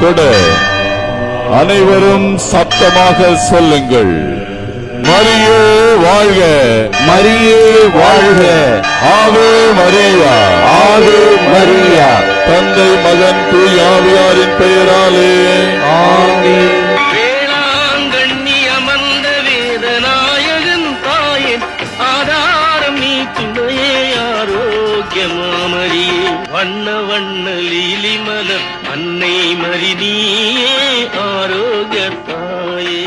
தொட அனைவரும் சத்தமாக சொல்லுங்கள். மரியே வாழ்க. மரியே வாழ்க. ஆவே மரியா. ஆவே மரியா. தந்தை மகன் தூயாவியாரின் பெயராலே. தாயின் ஆதாரம் நீ துணையே ஆரோக்கியமாமரியே. வண்ண வண்ண லீலி மலர் அன்னை மரி நீயே ஆரோக்கிய தாயே.